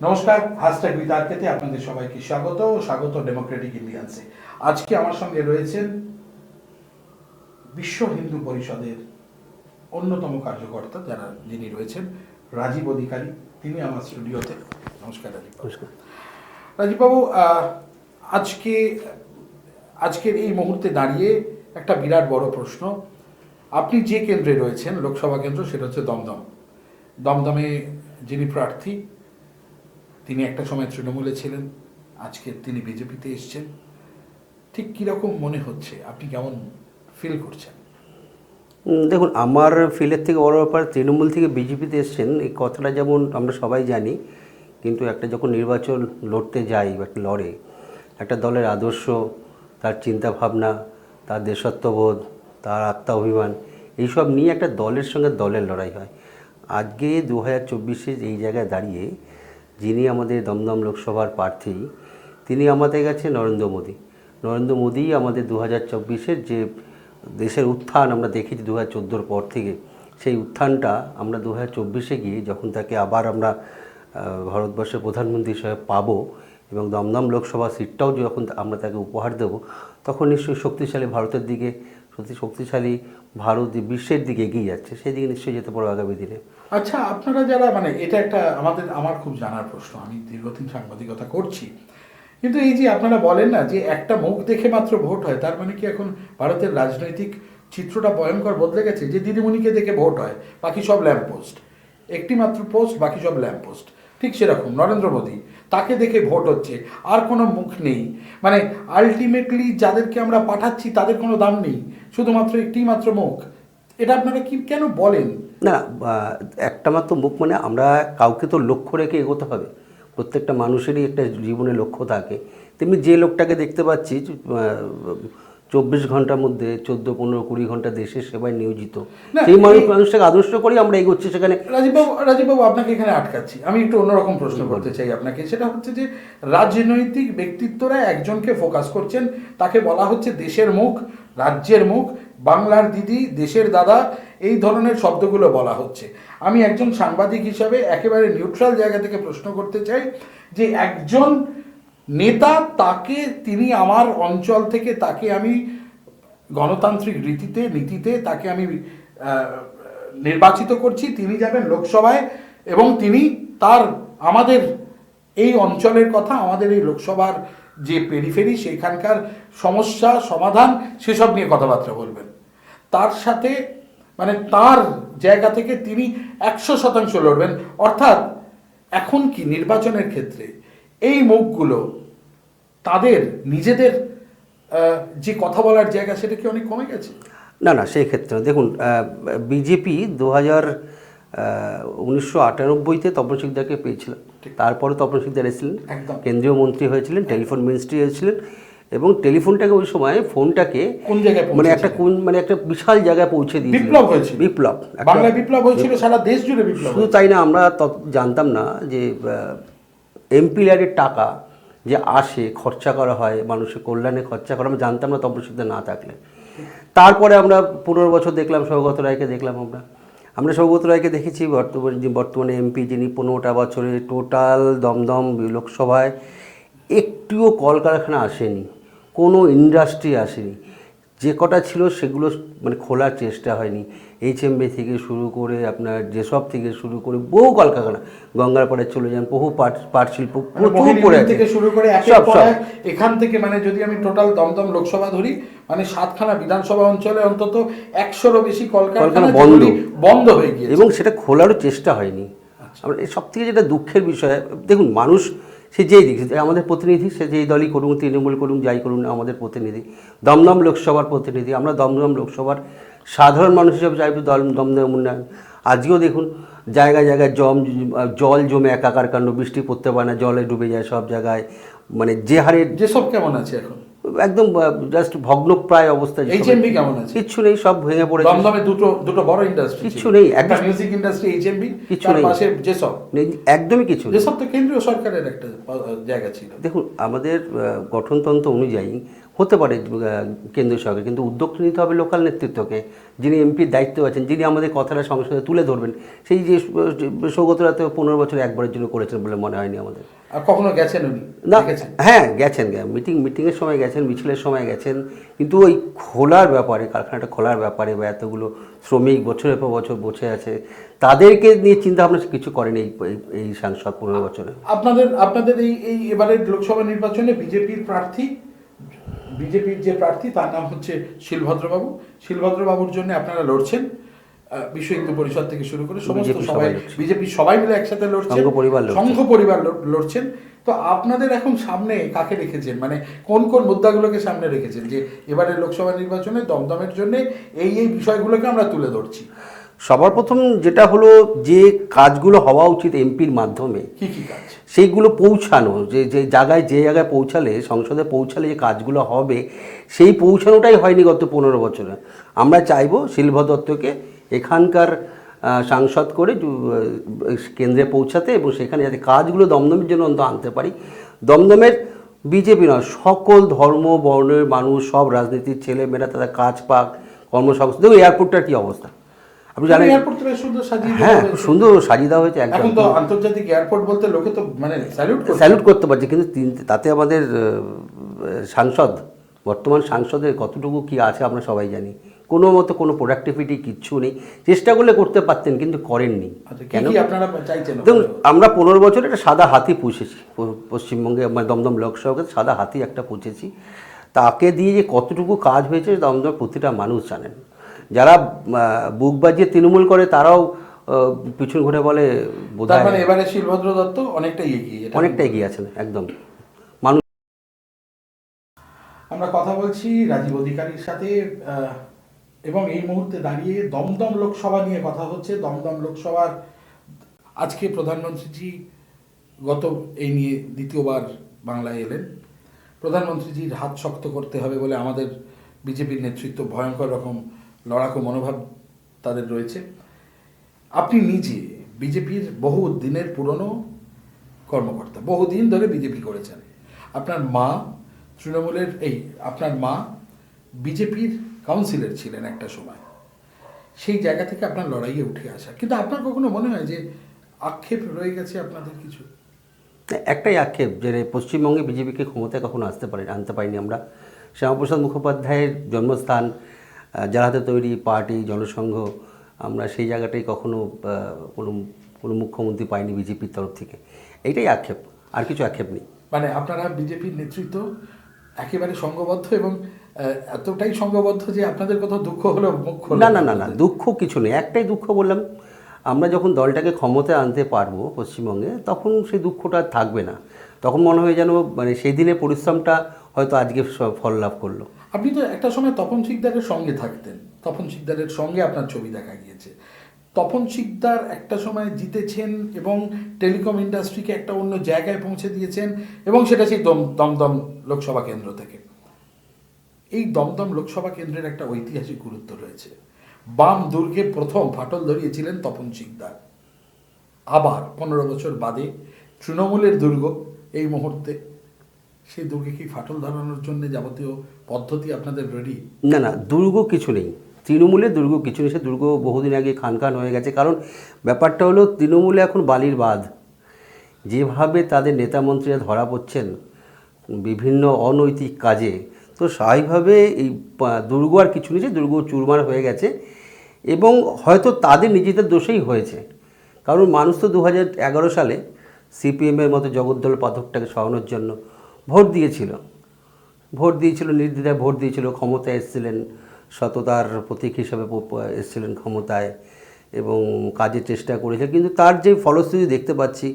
নমস্কার হ্যাশট্যাগ বিতার্কেতে আপনাদের সবাইকে স্বাগত স্বাগত ডেমোক্রেটিক ইন্ডিয়ান্সে আজকে আমার সঙ্গে রয়েছেন বিশ্ব হিন্দু পরিষদের অন্যতম কার্যকর্তা যারা যিনি রয়েছেন রাজীব অধিকারী। তিনি আমার স্টুডিওতে। নমস্কার রাজীব নমস্কার। রাজীববাবু আজকে আজকের এই মুহূর্তে দাঁড়িয়ে একটা বিরাট বড় প্রশ্ন। আপনি যে কেন্দ্রে রয়েছেন লোকসভা কেন্দ্র সেটা হচ্ছে দমদম। দমদমে যিনি প্রার্থী তিনি একটা সময় তৃণমূলে ছিলেন, আজকে তিনি বিজেপিতে এসছেন। ঠিক কীরকম মনে হচ্ছে? আপনি কেমন ফিল করছেন? দেখুন, আমার ফিলের থেকে বড় ব্যাপার, তৃণমূল থেকে বিজেপিতে এসছেন, এই কথাটা যেমন আমরা সবাই জানি, কিন্তু একটা যখন নির্বাচন লড়তে যাই বা একটা লড়ে, একটা দলের আদর্শ, তার চিন্তাভাবনা, তার দেশত্ববোধ, তার আত্মা অভিমান এইসব নিয়ে একটা দলের সঙ্গে দলের লড়াই হয়। আজকে দু হাজার চব্বিশে এই জায়গায় দাঁড়িয়ে যিনি আমাদের দমদম লোকসভার প্রার্থী, তিনি আমাদের কাছে নরেন্দ্র মোদী। নরেন্দ্র মোদীই আমাদের দু হাজার চব্বিশের যে দেশের উত্থান আমরা দেখেছি দু হাজার চোদ্দোর পর থেকে, সেই উত্থানটা আমরা দু হাজার চব্বিশে গিয়ে যখন তাকে আবার আমরা ভারতবর্ষের প্রধানমন্ত্রী হিসেবে পাবো এবং দমদম লোকসভা সিটটাও যখন আমরা তাকে উপহার দেব, তখন নিশ্চয়ই শক্তিশালী ভারতের দিকে সত্যি শক্তিশালী ভারত যে বিশ্বের দিকে এগিয়ে যাচ্ছে, সেই দিকে নিশ্চয়ই যেতে পারব আগামী দিনে। আচ্ছা আপনারা যারা মানে এটা একটা আমাদের, আমার খুব জানার প্রশ্ন, আমি দীর্ঘদিন সাংবাদিকতা করছি। কিন্তু এই যে আপনারা বলেন না যে একটা মুখ দেখে মাত্র ভোট হয়, তার মানে কি এখন ভারতের রাজনৈতিক চিত্রটা ভয়ঙ্কর বদলে গেছে? যে দিদিমণিকে দেখে ভোট হয়, বাকি সব ল্যাম্প পোস্ট একটি মাত্র পোস্ট, বাকি সব ল্যাম্প পোস্ট ঠিক সেরকম, নরেন্দ্র মোদী। তাকে দেখে ভোট হচ্ছে। আর কোনো মুখ নেই। মানে আলটিমেটলি যাদেরকে আমরা পাঠাচ্ছি, তাদের কোনো দাম নেই। শুধুমাত্র একটি মাত্র মুখ। এটা আপনারা কি, কেন বলেন? না একটা মাত্র মুখ মানে আমরা কাউকে তো লক্ষ্য রেখে এগোতে হবে। প্রত্যেকটা মানুষেরই একটা জীবনে লক্ষ্য থাকে। তেমনি যে লোকটাকে দেখতে পাচ্ছি চব্বিশ ঘণ্টার মধ্যে চোদ্দ পনেরো কুড়ি ঘণ্টা দেশের সেবায় নিয়োজিত। সেই মানুষ মানুষটাকে আদর্শ করেই আমরা এগোচ্ছি সেখানে। রাজীববাবু রাজীববাবু আপনাকে এখানে আটকাচ্ছি। আমি একটু অন্যরকম প্রশ্ন করতে চাই আপনাকে। সেটা হচ্ছে যে রাজনৈতিক ব্যক্তিত্বরা একজনকে ফোকাস করছেন। তাকে বলা হচ্ছে দেশের মুখ রাজ্যের মুখ বাংলার দিদি দেশের দাদা এই ধরনের শব্দগুলো বলা হচ্ছে। আমি একজন সাংবাদিক হিসাবে একেবারে নিউট্রাল জায়গা থেকে প্রশ্ন করতে চাই যে একজন নেতা তাকে তিনি আমার অঞ্চল থেকে তাকে আমি গণতান্ত্রিক রীতিতে, নীতিতে তাকে আমি নির্বাচিত করছি। তিনি যাবেন লোকসভায় এবং তিনি তার, আমাদের এই অঞ্চলের কথা, আমাদের এই লোকসভার যে পেরিফেরি, সেখানকার সমস্যা, সমাধান, সেসব নিয়ে কথাবার্তা বলবেন। তার সাথে মানে তার জায়গা থেকে তিনি একশো শতাংশ লড়বেন। অর্থাৎ এখন কি নির্বাচনের ক্ষেত্রে এই মুখগুলো তাদের নিজেদের যে কথা বলার জায়গা সেটা কি অনেক কমে গেছে? না না সেই ক্ষেত্রে দেখুন বিজেপি দু হাজার উনিশশো আটানব্বইতে তপন সিকদারকে পেয়েছিল। তারপরে তপন সিকদার এসেছিলেন। কেন্দ্রীয় মন্ত্রী হয়েছিলেন টেলিফোন মিনিস্ট্রি হয়েছিলেন এবং টেলিফোনটাকে ওই সময় ফোনটাকে কোন জায়গায় মানে একটা কোন মানে একটা বিশাল জায়গায় পৌঁছে দিয়ে বিপ্লব হয়েছিল। বিপ্লব। বাংলায় বিপ্লব হয়েছিল সারা দেশ জুড়ে বিপ্লব শুধু তাই না আমরা তত জানতাম না যে এমপি ল্যাডের টাকা যে আসে, খরচা করা হয়, মানুষের কল্যাণে খরচা করা, আমরা জানতাম না তপশিতে না থাকলে। তারপরে আমরা পনেরো বছর দেখলাম, সৌগত রায়কে দেখলাম আমরা। আমরা সৌগত রায়কে দেখেছি, বর্তমানে যে বর্তমানে এমপি, যিনি পনেরোটা বছরে টোটাল দমদম লোকসভায় একটিও কলকারখানা আসেনি, কোনো ইন্ডাস্ট্রি আসেনি। যে কটা ছিল সেগুলো মানে খোলার চেষ্টা হয়নি। এইচএমবি থেকে শুরু করে আপনার যেসব থেকে শুরু করে বহু কলকারখানা গঙ্গার পাড়ে চলে যান বহু পাট পাট শিল্প মানে প্রচুর পড়ে থেকে শুরু করে সব সব। এখান থেকে মানে যদি আমি টোটাল দমদম লোকসভা ধরি মানে সাতখানা বিধানসভা অঞ্চলে অন্তত একশোরও বেশি কলকারখানা বন্ধ। বন্ধ হয়ে গিয়েছে। এবং সেটা খোলারও চেষ্টা হয়নি। আমরা সব থেকে যেটা দুঃখের বিষয় দেখুন মানুষ সে যেই দিক আমাদের প্রতিনিধি সে যেই দলই করুন তৃণমূল করুন যাই করুন না, আমাদের প্রতিনিধি। দমদম লোকসভার প্রতিনিধি আমরা দমদম লোকসভার সাধারণ মানুষ হিসেবে চাইব দল দমদম উন্নয়ন। আজকেও দেখুন জায়গায় জায়গায় জম জল জমে একাকার কাণ্ড বৃষ্টি পড়তে পারে না জলে ডুবে যায় সব জায়গায়। মানে যে হারে যেসব কেমন আছে এখন? একদম জাস্ট ভগ্নপ্রায় অবস্থা HMB কেমন আছে? কিচ্ছু নেই সব ভেঙে পড়েছে। দমদমে দুটো দুটো বড় ইন্ডাস্ট্রি কিচ্ছু নেই, একটা মিউজিক ইন্ডাস্ট্রি এইচএমবি কিচ্ছু নেই। পাশে যেসব একদমই কিছু নেই। যেসব তো কেন্দ্রীয় সরকারের একটা জায়গা ছিল। দেখুন আমাদের গঠনতন্ত্র অনুযায়ী হতে পারে কেন্দ্রীয় সরকার কিন্তু উদ্যোগ নিতে হবে লোকাল নেতৃত্বকে। যিনি এমপির দায়িত্ব আছেন যিনি আমাদের কথাটা সংসদে তুলে ধরবেন সেই যে সৌগতরা তো পনেরো বছর একবারের জন্য করেছেন বলে মনে হয়নি আমাদের। আর কখনো গেছেন উনি? না দেখেছেন? হ্যাঁ গেছেন মিটিং মিটিংয়ের সময় গেছেন মিছিলের সময় গেছেন কিন্তু ওই খোলার ব্যাপারে কারখানাটা খোলার ব্যাপারে বা এতগুলো শ্রমিক বছরের পর বছর বসে আছে তাদেরকে নিয়ে চিন্তা ভাবনা কিছু করেন এই এই- এই সাংসদ পনেরো বছরে। আপনাদের আপনাদের এই এই এবারের লোকসভা নির্বাচনে বিজেপির প্রার্থী বিজেপির যে প্রার্থী তার নাম হচ্ছে শিলভদ্রবাবু। শিলভদ্রবাবুর জন্য আপনারা লড়ছেন বিশ্ব হিন্দু পরিষদ থেকে শুরু করে সমস্ত সবাই বিজেপি সবাই মিলে একসাথে লড়ছেন সংঘ পরিবার লড়ছে। সংঘ পরিবার লড়ছেন। তো আপনাদের এখন সামনে কাকে রেখেছেন? মানে কোন কোন মুদ্রাগুলোকে সামনে রেখেছেন? যে এবারের লোকসভা নির্বাচনে দমদমের জন্য এই এই বিষয়গুলোকে আমরা তুলে ধরছি। সবার প্রথম যেটা হলো যে কাজগুলো হওয়া উচিত এমপির মাধ্যমে সেইগুলো পৌঁছানো যে যে জায়গায় যে জায়গায় পৌঁছালে সংসদে পৌঁছালে যে কাজগুলো হবে সেই পৌঁছানোটাই হয়নি গত পনেরো বছরে। আমরা চাইব শিলভ দত্তকে এখানকার সাংসদ করে কেন্দ্রে পৌঁছাতে এবং সেখানে যাতে কাজগুলো দমদমের জন্য অন্তত আনতে পারি। দমদমের বিজেপি নয় সকল ধর্ম বর্ণের মানুষ সব রাজনীতির ছেলেমেয়েরা তাদের কাজ পাক কর্মসংস্থান দেখুন এয়ারপোর্টটার কী অবস্থা। আপনি জানেন এয়ারপোর্ট সুন্দর সাজিয়ে হ্যাঁ সুন্দর সাজিয়ে দেওয়া হয়েছে একদম। এখন তো আন্তর্জাতিক এয়ারপোর্ট বলতে লোকে তো মানে স্যালুট স্যালুট করতে পারছে কিন্তু তিন- তাতে আমাদের সাংসদ বর্তমান সাংসদের কতটুকু কি আছে আমরা সবাই জানি। কোনো মতো কোনো প্রোডাক্টিভিটি কিচ্ছু নেই। চেষ্টা করলে করতে পারতেন কিন্তু করেননি। আচ্ছা কেন? কি আপনারা চাইছেন? দেখুন আমরা পনেরো বছর একটা সাদা হাতি পুষেছি। পশ্চিমবঙ্গে মানে দমদম লোকসভাকে সাদা হাতি একটা পুষেছি। তাকে দিয়ে যে কতটুকু কাজ হয়েছে দমদম প্রতিটা মানুষ জানেন। যারা বুক বাজিয়ে তৃণমূল করে তারাও পিছন ঘুরে বলে মানে এবারে শিলভদ্র দত্ত অনেকটাই এগিয়ে অনেকটা এগিয়ে আছেন একদম। মানুষ আমরা কথা বলছি রাজীব অধিকারীর সাথে এবং এই মুহূর্তে দাঁড়িয়ে দমদম লোকসভা নিয়ে কথা হচ্ছে। দমদম লোকসভার আজকে প্রধানমন্ত্রীজি গত এই নিয়ে দ্বিতীয়বার বাংলায় এলেন। প্রধানমন্ত্রীজির হাত শক্ত করতে হবে বলে আমাদের বিজেপির নেতৃত্ব ভয়ঙ্কর রকম লড়াকু মনোভাব তাদের রয়েছে। আপনি নিজে বিজেপির বহু দিনের পুরনো কর্মকর্তা বহুদিন ধরে বিজেপি করেছেন। আপনার মা তৃণমূলের, এই আপনার মা বিজেপির কাউন্সিলর ছিলেন একটা সময়। সেই জায়গা থেকে আপনার লড়াইয়ে উঠে আসা। কিন্তু আপনার কখনো মনে হয় যে আক্ষেপ রয়ে গেছে আপনাদের কিছু? একটাই আক্ষেপ যে পশ্চিমবঙ্গে বিজেপিকে ক্ষমতায় কখনো আসতে পারি, আনতে পারিনি আমরা। শ্যামাপ্রসাদ মুখোপাধ্যায়ের জন্মস্থান যার হাতে তৈরি পার্টি জনসংঘ আমরা সেই জায়গাটাই কখনো কোনো কোনো মুখ্যমন্ত্রী পাইনি বিজেপির তরফ থেকে। এইটাই আক্ষেপ আর কিছু আক্ষেপ নেই। মানে আপনারা বিজেপির নেতৃত্ব একেবারে সংঘবদ্ধ এবং এতটাই সংঘবদ্ধ যে আপনাদের কোথাও দুঃখ হলো মুখ খোলে না না না না দুঃখ কিছু নেই। একটাই দুঃখ বললাম আমরা যখন দলটাকে ক্ষমতায় আনতে পারব পশ্চিমবঙ্গে তখন সেই দুঃখটা থাকবে না। তখন মনে হয় যেন মানে সেই দিনের পরিশ্রমটা হয়তো আজকে ফল লাভ করল। আপনি তো একটা সময় তপন শিকদারের সঙ্গে থাকতেন। তপন শিকদারের সঙ্গে আপনার ছবি দেখা গিয়েছে। তপন শিকদার একটা সময় জিতেছেন এবং টেলিকম ইন্ডাস্ট্রিকে একটা অন্য জায়গায় পৌঁছে দিয়েছেন এবং সেটা সেই দম দমদম লোকসভা কেন্দ্র থেকে। এই দমদম লোকসভা কেন্দ্রের একটা ঐতিহাসিক গুরুত্ব রয়েছে। বাম দুর্গে প্রথম ফাটল ধরিয়েছিলেন তপন শিকদার। আবার পনেরো বছর বাদে তৃণমূলের দুর্গ এই মুহূর্তে। সেই দুর্গে কি ফাটল ধরানোর জন্য যাবতীয় পদ্ধতি আপনাদের রেডি না না, দুর্গ কিছু নেই। তৃণমূলের দুর্গ কিছু নেই। সে দুর্গ বহুদিন আগে খান খান হয়ে গেছে। কারণ ব্যাপারটা হলো, তৃণমূলে এখন বালির বাঁধ। যেভাবে তাদের নেতামন্ত্রীরা ধরা পড়ছেন বিভিন্ন অনৈতিক কাজে, তো স্বাভাবিকভাবে এই দুর্গ আর কিছু নেই দুর্গ চুরমার হয়ে গেছে। এবং হয়তো তাদের নিজেদের দোষেই হয়েছে। কারণ মানুষ তো দু সালে সিপিএমের মতো জগদ্দল পাথরটাকে সরানোর জন্য ভোট দিয়েছিল। ভোট দিয়েছিল, নির্দ্বিধায় ভোট দিয়েছিল, ক্ষমতায় এসেছিলেন, সততার প্রতীক হিসেবে এসেছিলেন ক্ষমতায় এবং কাজের চেষ্টা করেছিলেন কিন্তু তার যে ফলশ্রুতি দেখতে পাচ্ছি,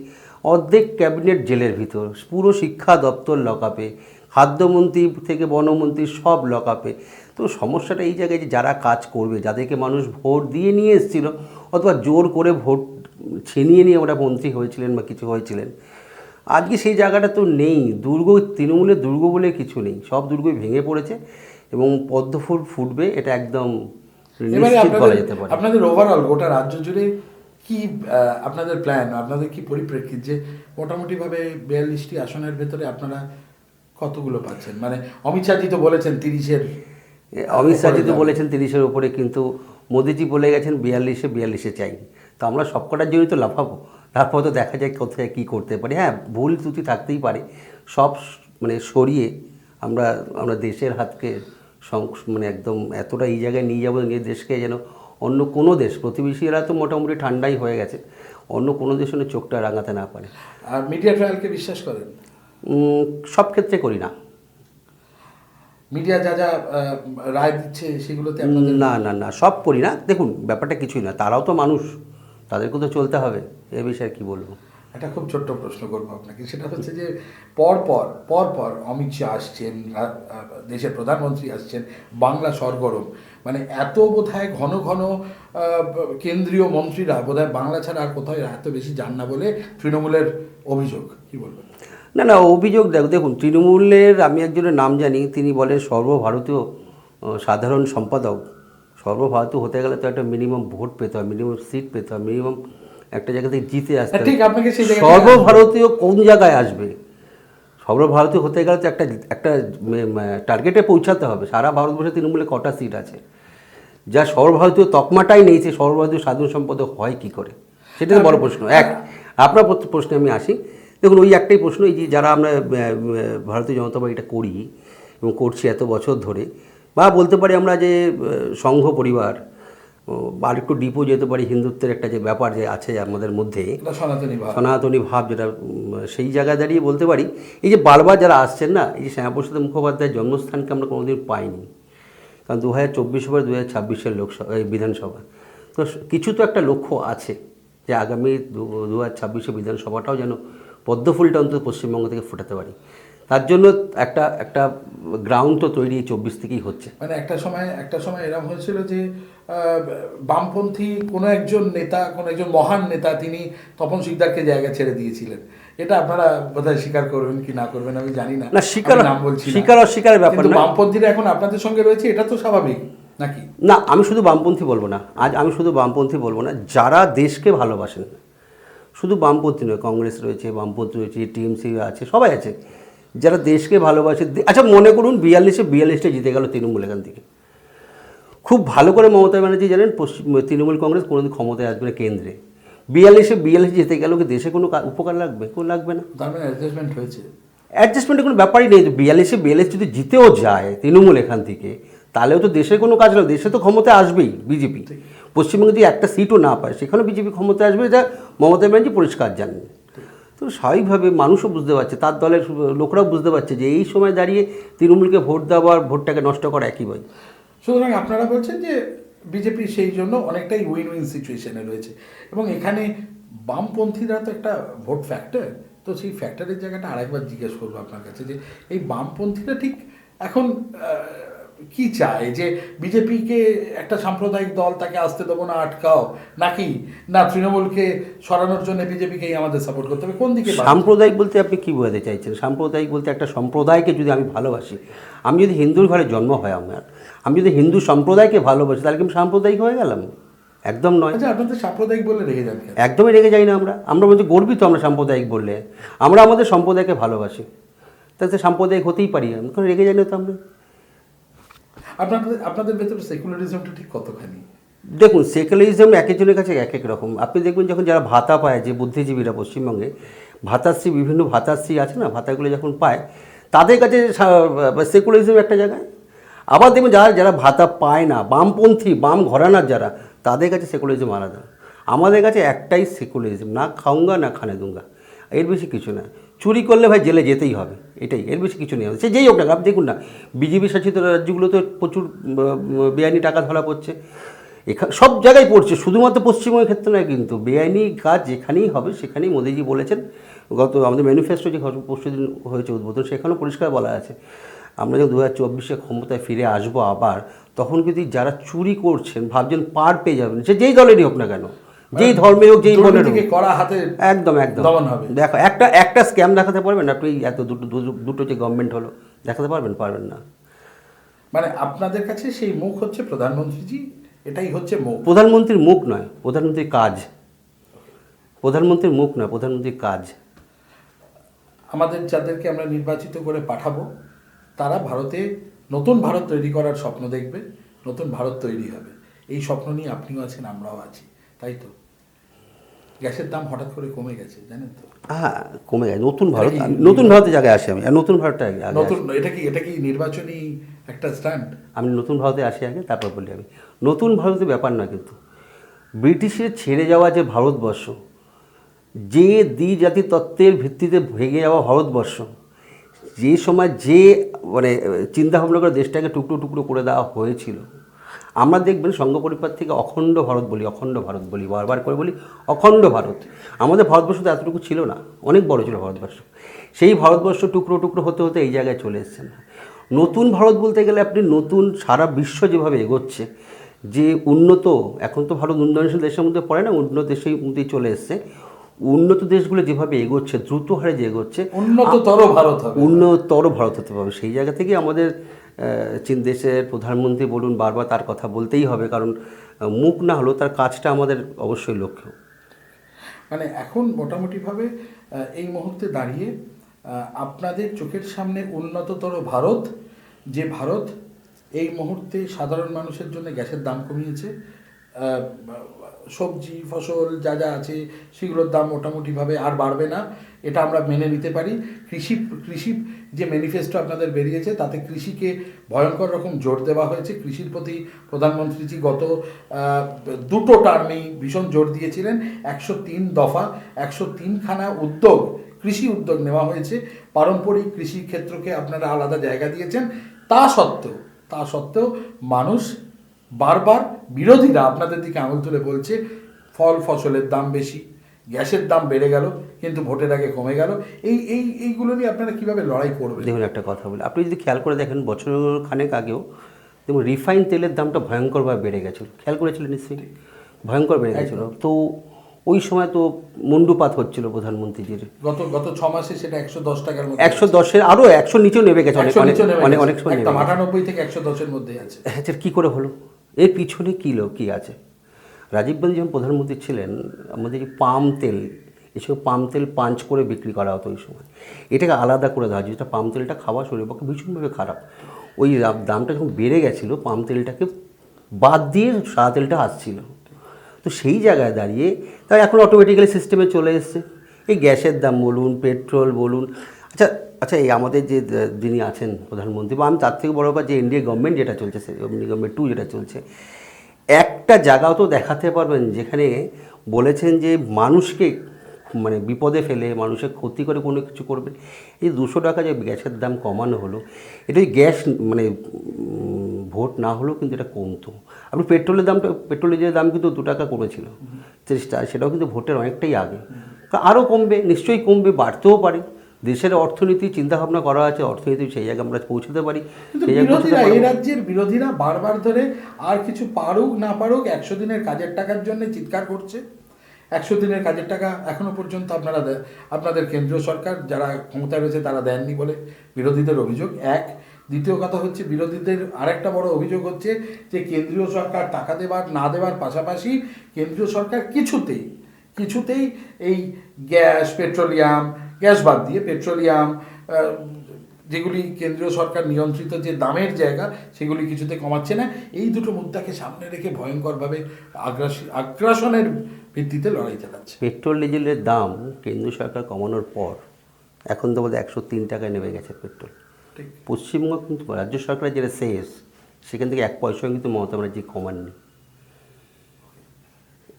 অর্ধেক ক্যাবিনেট জেলের ভিতর, পুরো শিক্ষা দপ্তর লকাপে খাদ্যমন্ত্রী থেকে বনমন্ত্রী সব লকাপে তো সমস্যাটা এই জায়গায় যে যারা কাজ করবে, যাদেরকে মানুষ ভোট দিয়ে নিয়ে এসেছিল, অথবা জোর করে ভোট ছিনিয়ে নিয়ে ওরা মন্ত্রী হয়েছিলেন বা কিছু হয়েছিলেন আজকে সেই জায়গাটা তো নেই। দুর্গ তৃণমূলের দুর্গ বলে কিছু নেই। সব দুর্গই ভেঙে পড়েছে এবং পদ্ম ফুল ফুটবে এটা একদম নিশ্চিত বলা আপনাদের যেতে পারে। আপনাদের ওভারঅল গোটা রাজ্য জুড়ে কি আপনাদের প্ল্যান আপনাদের কি পরিপ্রেক্ষিত যে মোটামুটিভাবে বিয়াল্লিশটি আসনের ভেতরে আপনারা কতগুলো পাচ্ছেন? মানে অমিত শাহজি তো বলেছেন তিরিশের অমিত শাহজি তো বলেছেন তিরিশের উপরে কিন্তু মোদিজি বলে গেছেন বিয়াল্লিশে বিয়াল্লিশে চাই। তো আমরা সবকটার জন্যই তো লাফাবো। তারপর তো দেখা যায় কোথায় কী করতে পারি। হ্যাঁ ভুল ত্রুটি থাকতেই পারে। সব মানে সরিয়ে আমরা আমরা দেশের হাতকে সং- মানে একদম এতটা এই জায়গায় নিয়ে যাব নিজের দেশকে যেন অন্য কোনো দেশ প্রতিবেশীরা তো মোটামুটি ঠান্ডাই হয়ে গেছে অন্য কোনো দেশ চোখটা রাঙাতে না পারে। আর মিডিয়া ট্রায়ালকে বিশ্বাস করেন? সব ক্ষেত্রে করি না। মিডিয়া যা যা রায় দিচ্ছে সেগুলোতে না না না সব করি না। দেখুন ব্যাপারটা কিছুই না তারাও তো মানুষ। তাদেরকেও তো চলতে হবে এ বিষয়ে কি বলব? একটা খুব ছোট্ট প্রশ্ন করব আপনাকে সেটা হচ্ছে যে পরপর পর পর পর অমিত শাহ আসছেন দেশের প্রধানমন্ত্রী আসছেন বাংলা সরগরম। মানে এত বোধহয় ঘন ঘন কেন্দ্রীয় মন্ত্রীরা বোধহয় বাংলা ছাড়া আর কোথাও এত বেশি যান না বলে তৃণমূলের অভিযোগ কি বলবেন? না না অভিযোগ দেখ দেখুন তৃণমূলের আমি একজনের নাম জানি তিনি বলেন সর্বভারতীয় সাধারণ সম্পাদক। সর্বভারতীয় হতে গেলে তো একটা মিনিমাম ভোট পেতে হয় মিনিমাম সিট পেতে হয় মিনিমাম একটা জায়গা থেকে জিতে আসতে হ্যাঁ, হবে। ঠিক, আপনাকে সর্বভারতীয় কোন জায়গায় আসবে? সর্বভারতীয় হতে গেলে তো একটা একটা টার্গেটে পৌঁছাতে হবে। সারা ভারতবর্ষে তৃণমূলে কটা সিট আছে? যা সর্বভারতীয় তকমাটাই নেই সে সর্বভারতীয় সাধারণ সম্পাদক হয় কি করে? সেটা তো বড় প্রশ্ন। এক আপনার প্রশ্নে আমি আসি। দেখুন ওই একটাই প্রশ্ন এই যে যারা আমরা ভারতীয় জনতা পার্টিটা করি এবং করছি এত বছর ধরে বা বলতে পারি আমরা যে সংঘ পরিবার ও, বা আরেকটু ডিপো যেতে পারি হিন্দুত্বের একটা যে ব্যাপার যে আছে আমাদের মধ্যে সনাতনী ভাব। যেটা সেই জায়গায় দাঁড়িয়ে বলতে পারি এই যে বারবার যারা আসছেন না এই যে শ্যামাপ্রসাদ মুখোপাধ্যায়ের জন্মস্থানকে আমরা কোনোদিন পাইনি? কারণ দু হাজার চব্বিশ হবে দু হাজার ছাব্বিশের লোকসভা এই বিধানসভা। তো কিছু তো একটা লক্ষ্য আছে যে আগামী দু হাজার ছাব্বিশে বিধানসভাটাও যেন পদ্মফুলটা অন্তত পশ্চিমবঙ্গ থেকে ফোটাতে পারি। তার জন্য একটা একটা গ্রাউন্ড তো তৈরি চব্বিশ থেকেই হচ্ছে। মানে একটা সময় একটা সময় এরকম হয়েছিল যে বামপন্থী কোনো একজন নেতা কোনো একজন মহান নেতা তিনি তপন শিকদারকে জায়গা ছেড়ে দিয়েছিলেন। এটা আপনারা বোধহয় স্বীকার করবেন কি না করবেন আমি জানি না। না, স্বীকার- নাম বলছি। স্বীকার অস্বীকারের ব্যাপার না। বামপন্থীরা এখন আপনাদের সঙ্গে রয়েছে এটা তো স্বাভাবিক নাকি? না আমি শুধু বামপন্থী বলব না। আজ আমি শুধু বামপন্থী বলব না যারা দেশকে ভালোবাসেন শুধু বামপন্থী নয় কংগ্রেস রয়েছে বামপন্থী রয়েছে টিএমসি আছে সবাই আছে। যারা দেশকে ভালোবাসে আচ্ছা মনে করুন বিয়াল্লিশে বিয়াল্লিশটা জিতে গেল তৃণমূল এখান থেকে। খুব ভালো করে মমতা ব্যানার্জি জানেন পশ্চিম তৃণমূল কংগ্রেস কোনোদিন ক্ষমতায় আসবে না কেন্দ্রে। বিয়াল্লিশে বিয়াল্লিশ জিতে গেল কি দেশে কোনো উপকার লাগবে? কোনো লাগবে না। তার মানে অ্যাডজাস্টমেন্ট হয়েছে। অ্যাডজাস্টমেন্টের কোনো ব্যাপারই নেই। বিয়াল্লিশে বিয়াল্লিশ যদি জিতেও যায় তৃণমূল এখান থেকে তাহলেও তো দেশে কোনো কাজ না দেশে তো ক্ষমতায় আসবেই বিজেপি। পশ্চিমবঙ্গে যদি একটা সিটও না পায় সেখানেও বিজেপি ক্ষমতায় আসবে যা মমতা ব্যানার্জি পরিষ্কার জানেন। তো স্বাভাবিকভাবে মানুষও বুঝতে পারছে, তার দলের লোকরাও বুঝতে পারছে যে এই সময় দাঁড়িয়ে তৃণমূলকে ভোট দেওয়ার ভোটটাকে নষ্ট করা একই বই। সুতরাং আপনারা বলছেন যে বিজেপি সেই জন্য অনেকটাই উইন উইন সিচুয়েশনে রয়েছে। এবং এখানে বামপন্থীরা তো একটা ভোট ফ্যাক্টর তো সেই ফ্যাক্টরের জায়গাটা আরেকবার জিজ্ঞেস করব আপনার কাছে যে এই বামপন্থীরা ঠিক এখন কি চায়? যে বিজেপিকে একটা সাম্প্রদায়িক দল তাকে আসতে দেবো না আটকাও। নাকি? না তৃণমূলকে সরানোর জন্য বিজেপিকেই আমাদের সাপোর্ট করতে হবে। কোন দিকে সাম্প্রদায়িক বলতে আপনি কী বোঝাতে চাইছেন? সাম্প্রদায়িক বলতে একটা সম্প্রদায়কে যদি আমি ভালোবাসি আমি যদি হিন্দুর ঘরে জন্ম হয় আমার আমি যদি হিন্দু সম্প্রদায়কে ভালোবাসি তাহলে কি আমি সাম্প্রদায়িক হয়ে গেলাম? একদম নয়। আচ্ছা আপনাদের সাম্প্রদায়িক বলে রেখে যান একদমই রেখে যাই না আমরা। আমরা বলছি গর্বিত আমরা সাম্প্রদায়িক বললে। আমরা আমাদের সম্প্রদায়কে ভালোবাসি। তাতে সাম্প্রদায়িক হতেই পারি। আমি কোনো রেগে যাই না তো আমরা। আপনাদের আপনাদের ভেতরে সেকুলারিজমটা ঠিক কতখানি? দেখুন সেকুলারিজম এক একজনের কাছে এক এক রকম। আপনি দেখবেন যখন যারা ভাতা পায়, যে বুদ্ধিজীবীরা পশ্চিমবঙ্গে, ভাতাশ্রী, বিভিন্ন ভাতাশ্রী আছে না, ভাতাগুলো যখন পায়, তাদের কাছে সেকুলারিজম একটা জায়গায়। আবার দেখবেন যারা যারা ভাতা পায় না, বামপন্থী, বাম ঘরানার যারা, তাদের কাছে সেকুলারিজম আলাদা। আমাদের কাছে একটাই সেকুলারিজম না খাউঙ্গা না খানে দুঙ্গা এর বেশি কিছু না চুরি করলে ভাই জেলে যেতেই হবে, এটাই, এর বেশি কিছু নেই। সে যেই হোক না আপনি দেখুন না, বিজেপি শাসিত রাজ্যগুলোতে প্রচুর বেআইনি টাকা ধরা পড়ছে। এখানে সব জায়গায় পড়ছে, শুধুমাত্র পশ্চিমবঙ্গের ক্ষেত্রে নয় কিন্তু, বেআইনি কাজ যেখানেই হবে, সেখানেই মোদিজি বলেছেন, গত আমাদের ম্যানিফেস্টো যে পরশু দিন হয়েছে উদ্বোধন, সেখানেও পরিষ্কার বলা আছে, আমরা যখন দু হাজার চব্বিশে ক্ষমতায় ফিরে আসব আবার, তখন কিন্তু যারা চুরি করছেন, ভাবছেন পার পেয়ে যাবেন, সে যেই দলেরই হোক না কেন যেই ধর্মের হোক যেই দুর্নীতিকে করা হাতে একদম একদম। হবে। দেখো একটা একটা স্ক্যাম দেখাতে পারবেন আপনি এত দুটো- দুটো যে গভর্নমেন্ট হলো দেখাতে পারবেন? পারবেন না। মানে আপনাদের কাছে সেই মুখ হচ্ছে প্রধানমন্ত্রীজি এটাই হচ্ছে মুখ। প্রধানমন্ত্রীর মুখ নয় প্রধানমন্ত্রীর কাজ। প্রধানমন্ত্রীর মুখ নয় প্রধানমন্ত্রীর কাজ। আমাদের যাদেরকে আমরা নির্বাচিত করে পাঠাবো তারা ভারতে নতুন ভারত তৈরি করার স্বপ্ন দেখবে নতুন ভারত তৈরি হবে। এই স্বপ্ন নিয়ে আপনিও আছেন আমরাও আছি। তাই তো? গ্যাসের দাম হঠাৎ করে কমে গেছে জানেন তো? হ্যাঁ কমে গেছে। নতুন ভারত নতুন ভারতের জায়গায় আসি আমি। নতুন ভারতটা নতুন এটা কি এটা কি নির্বাচনী একটা স্ট্যান্ড? আমি নতুন ভারতে আসি আগে তারপর বলি আমি। নতুন ভারতের ব্যাপার না কিন্তু। ব্রিটিশের ছেড়ে যাওয়া যে ভারতবর্ষ যে দ্বি জাতি তত্ত্বের ভিত্তিতে ভেঙে যাওয়া ভারতবর্ষ যে সময় যে মানে চিন্তা ভাবনা করে দেশটাকে টুকরো টুকরো করে দেওয়া হয়েছিল আমরা দেখবেন সংঘ পরিবার থেকে অখণ্ড ভারত বলি অখণ্ড ভারত বলি বারবার করে বলি অখণ্ড ভারত। আমাদের ভারতবর্ষ তো এতটুকু ছিল না অনেক বড় ছিল ভারতবর্ষ। সেই ভারতবর্ষ টুকরো টুকরো হতে হতে এই জায়গায় চলে এসেছেন। নতুন ভারত বলতে গেলে আপনি নতুন সারা বিশ্ব যেভাবে এগোচ্ছে যে উন্নত এখন তো ভারত উন্নয়নশীল দেশের মধ্যে পড়ে না উন্নত দেশের মধ্যেই চলে এসছে। উন্নত দেশগুলো যেভাবে এগোচ্ছে দ্রুত হারে যে এগোচ্ছে উন্নততর ভারত হবে। উন্নততর ভারত হতে পারবে সেই জায়গা থেকে আমাদের চীন দেশের প্রধানমন্ত্রী বলুন, বারবার তার কথা বলতেই হবে, কারণ মুখ না হলেও তার কাজটা আমাদের অবশ্যই লক্ষ্য। মানে এখন মোটামুটিভাবে এই মুহূর্তে দাঁড়িয়ে আপনাদের চোখের সামনে উন্নততর ভারত, যে ভারত এই মুহূর্তে সাধারণ মানুষের জন্য গ্যাসের দাম কমিয়েছে সবজি, ফসল যা যা আছে, সেগুলোর দাম মোটামুটিভাবে আর বাড়বে না। এটা আমরা মেনে নিতে পারি। কৃষি কৃষি যে ম্যানিফেস্টো আপনাদের বেরিয়েছে, তাতে কৃষিকে ভয়ঙ্কর রকম জোর দেওয়া হয়েছে। কৃষির প্রতি প্রধানমন্ত্রীজি গত দুটো টার্মেই ভীষণ জোর দিয়েছিলেন। একশো তিন দফা, একশো তিনখানা উদ্যোগ, কৃষি উদ্যোগ নেওয়া হয়েছে। পারম্পরিক কৃষি ক্ষেত্রকে আপনারা আলাদা জায়গা দিয়েছেন। তা সত্ত্বেও তা সত্ত্বেও মানুষ বারবার বিরোধীরা আপনাদের দিকে আঙুল তুলে বলছে ফল ফসলের দাম বেশি গ্যাসের দাম বেড়ে গেল কিন্তু ভোটের আগে কমে গেল। এই এই এইগুলো নিয়ে আপনারা কীভাবে লড়াই করবেন? দেখুন একটা কথা বলি। আপনি যদি খেয়াল করে দেখেন বছর খানেক আগেও দেখুন রিফাইন তেলের দামটা ভয়ঙ্করভাবে বেড়ে গেছিল। খেয়াল করেছিলেন নিশ্চয়ই? ভয়ঙ্কর বেড়ে গেছিল। তো ওই সময় তো মুন্ডুপাত হচ্ছিল প্রধানমন্ত্রীজির। গত গত ছ মাসে সেটা একশো দশ টাকার মধ্যে একশো দশের আরও একশো নিচেও নেমে গেছে অনেক অনেক অনেক সময় আটানব্বই থেকে একশো দশের মধ্যে আছে। হ্যাঁ স্যার কী করে হলো? এর পিছনে কী লো কী আছে? রাজীব গান্ধী যখন প্রধানমন্ত্রী ছিলেন, আমাদের যে পাম তেল, এসব পাম তেল পাঞ্চ করে বিক্রি করা হতো ওই সময়। এটাকে আলাদা করে দেওয়া যেটা পাম তেলটা খাওয়া শরীরের পক্ষে ভীষণভাবে খারাপ। ওই দামটা যখন বেড়ে গেছিল, পাম তেলটাকে বাদ দিয়ে সাদা তেলটা আসছিল। তো সেই জায়গায় দাঁড়িয়ে তাই এখন অটোমেটিক্যালি সিস্টেমে চলে এসছে। এই গ্যাসের দাম বলুন পেট্রোল বলুন। আচ্ছা আচ্ছা এই আমাদের যে যিনি আছেন প্রধানমন্ত্রী, বা আমি তার থেকে বড় ব্যাপার যে ইন্ডিয়া গভর্নমেন্ট যেটা চলছে ইন্ডিয়া গভর্নমেন্ট টু যেটা চলছে, একটা জায়গাও তো দেখাতে পারবেন যেখানে বলেছেন যে, মানুষকে মানে বিপদে ফেলে, মানুষের ক্ষতি করে কোনো কিছু করবেন এই দুশো টাকা যে গ্যাসের দাম কমানো হলো এটা গ্যাস মানে ভোট না হলেও কিন্তু এটা কমতো। আপনি পেট্রোলের দামটা, পেট্রোলের যে দাম কিন্তু দু টাকা কমেছিল সেটাও কিন্তু ভোটের অনেকটাই আগে। আরও কমবে, নিশ্চয়ই কমবে, বাড়তেও পারে। দেশের অর্থনীতি চিন্তাভাবনা করা আছে অর্থনীতি সেই জায়গায় আমরা পৌঁছতে পারি সেই বিরোধীরা এই রাজ্যের বিরোধীরা বারবার ধরে আর কিছু পারুক না পারুক একশো দিনের কাজের টাকার জন্য চিৎকার করছে। একশো দিনের কাজের টাকা এখনও পর্যন্ত আপনারা আপনাদের কেন্দ্রীয় সরকার যারা ক্ষমতায় রয়েছে তারা দেননি বলে বিরোধীদের অভিযোগ এক। দ্বিতীয় কথা হচ্ছে বিরোধীদের আরেকটা বড় অভিযোগ হচ্ছে যে কেন্দ্রীয় সরকার টাকা দেবার না দেওয়ার পাশাপাশি কেন্দ্রীয় সরকার কিছুতেই কিছুতেই এই গ্যাস পেট্রোলিয়াম গ্যাস বাদ দিয়ে পেট্রোলিয়াম যেগুলি কেন্দ্রীয় সরকার নিয়ন্ত্রিত যে দামের জায়গা সেগুলি কিছুতে কমাচ্ছে না। এই দুটো মুদ্রাকে সামনে রেখে ভয়ঙ্করভাবে আগ্রাসী আগ্রাসনের ভিত্তিতে লড়াই চালাচ্ছে। পেট্রোল ডিজেলের দাম কেন্দ্র সরকার কমানোর পর এখন তো বোধহয় একশো তিন টাকায় নেমে গেছে পেট্রোল। পশ্চিমবঙ্গ কিন্তু রাজ্য সরকারের যেটা শেষ সেখান থেকে এক পয়সাও কিন্তু মমতা ব্যানার্জি কমাননি।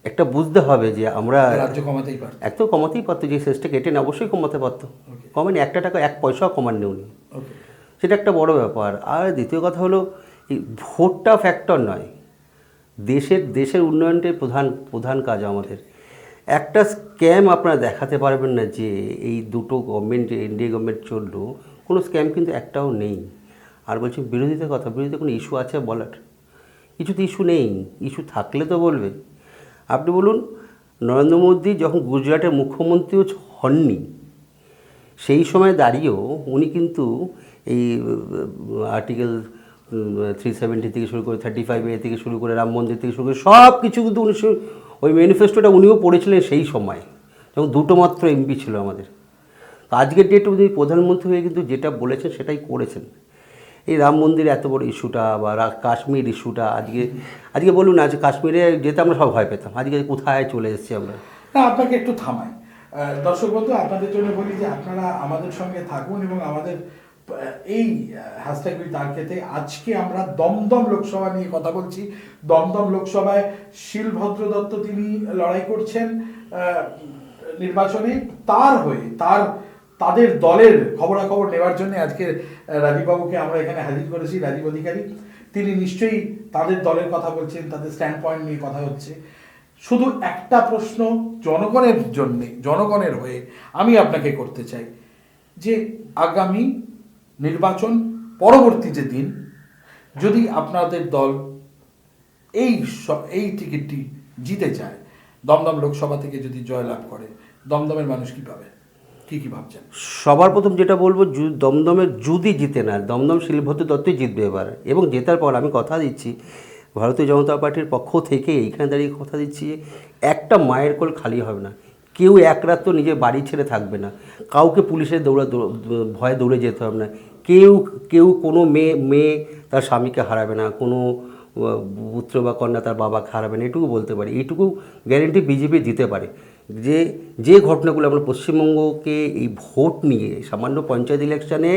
একটা বুঝতে হবে যে আমরা রাজ্য কমাতেই পারত। এক তো কমাতেই পারতো যে শেষটা কেটে না অবশ্যই কমাতে পারতো। কমেনি একটা টাকা এক পয়সাও কমাননি উনি। সেটা একটা বড় ব্যাপার। আর দ্বিতীয় কথা হলো এই ভোটটা ফ্যাক্টর নয়। দেশের দেশের উন্নয়নটাই প্রধান প্রধান কাজ আমাদের। একটা স্ক্যাম আপনারা দেখাতে পারবেন না যে এই দুটো গভর্নমেন্ট ইন্ডিয়া গভর্নমেন্ট চলল কোনো স্ক্যাম কিন্তু একটাও নেই। আর বলছি বিরোধীদের কথা বিরোধীতে কোনো ইস্যু আছে বলার? কিছু তো ইস্যু নেই। ইস্যু থাকলে তো বলবে। আপনি বলুন, নরেন্দ্র মোদী যখন গুজরাটের মুখ্যমন্ত্রীও হননি, সেই সময় দাঁড়িয়েও উনি কিন্তু এই আর্টিকেল থ্রি সেভেন্টি থেকে শুরু করে থার্টি ফাইভ এ থেকে শুরু করে রাম মন্দির থেকে শুরু করে সব কিছু কিন্তু উনি ওই ম্যানিফেস্টোটা উনিও পড়েছিলেন সেই সময়। যখন দুটো মাত্র এমপি ছিল আমাদের। আজকের ডেটে উনি প্রধানমন্ত্রী হয়ে কিন্তু যেটা বলেছেন সেটাই করেছেন। এই রাম মন্দির এত বড় ইস্যুটা বা কাশ্মীর ইস্যুটা, আজকে আজকে বলুন আজ কাশ্মীরে যেতে আমরা সব ভয় পেতাম। আজকে কোথায় চলে এসেছি আমরা? না, আপনাকে একটু থামাই। দর্শক বন্ধু, আপনাদের জন্য বলি যে আপনারা আমাদের সঙ্গে থাকুন এবং আমাদের এই হ্যাশট্যাগ উইথ আরকেতে আজকে আমরা দমদম লোকসভা নিয়ে কথা বলছি। দমদম লোকসভায় শিলভদ্র দত্ত তিনি লড়াই করছেন নির্বাচনে। তার হয়ে, তার তাদের দলের খবরাখবর নেওয়ার জন্য আজকে রাজীববাবুকে আমরা এখানে হাজির করেছি, রাজীব অধিকারী। তিনি নিশ্চয়ই তাদের দলের কথা বলছেন, তাদের স্ট্যান্ড পয়েন্ট নিয়ে কথা হচ্ছে। শুধু একটা প্রশ্ন জনগণের জন্যে, জনগণের হয়ে আমি আপনাকে করতে চাই যে, আগামী নির্বাচন পরবর্তী যে দিন, যদি আপনাদের দল এই এই টিকিটটি জিতে চায় দমদম লোকসভা থেকে যদি জয়লাভ করে, দমদমের মানুষ কি পাবে? কি কি ভাবছেন? সবার প্রথম যেটা বলব দমদমে যদি জিতে না, দমদম শিলভদ্র দত্তই জিতবে এবার। এবং জেতার পর আমি কথা দিচ্ছি, ভারতীয় জনতা পার্টির পক্ষ থেকে এইখানে দাঁড়িয়ে কথা দিচ্ছি যে, একটা মায়ের কোল খালি হবে না। কেউ এক রাত তো নিজের বাড়ি ছেড়ে থাকবে না। কাউকে পুলিশের দৌড়া ভয়ে দৌড়ে যেতে হবে না। কেউ কেউ কোনো মেয়ে মেয়ে তার স্বামীকে হারাবে না, কোনো পুত্র বা কন্যা তার বাবাকে হারাবে না, এটুকু বলতে পারি। এইটুকু গ্যারেন্টি বিজেপি দিতে পারে। যে যে ঘটনাগুলো আমরা পশ্চিমবঙ্গকে এই ভোট নিয়ে, সামান্য পঞ্চায়েত ইলেকশনে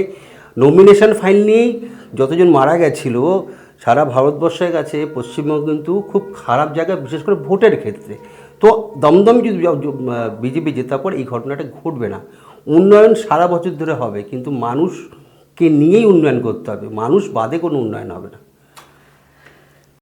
নমিনেশন ফাইল নিয়েই যতজন মারা গেছিল, সারা ভারতবর্ষের কাছে পশ্চিমবঙ্গ কিন্তু খুব খারাপ জায়গা বিশেষ করে ভোটের ক্ষেত্রে। তো দমদম যদি বিজেপি জেতার পর এই ঘটনাটা ঘটবে না। উন্নয়ন সারা বছর ধরে হবে, কিন্তু মানুষকে নিয়েই উন্নয়ন করতে হবে। মানুষ বাদে কোনো উন্নয়ন হবে না।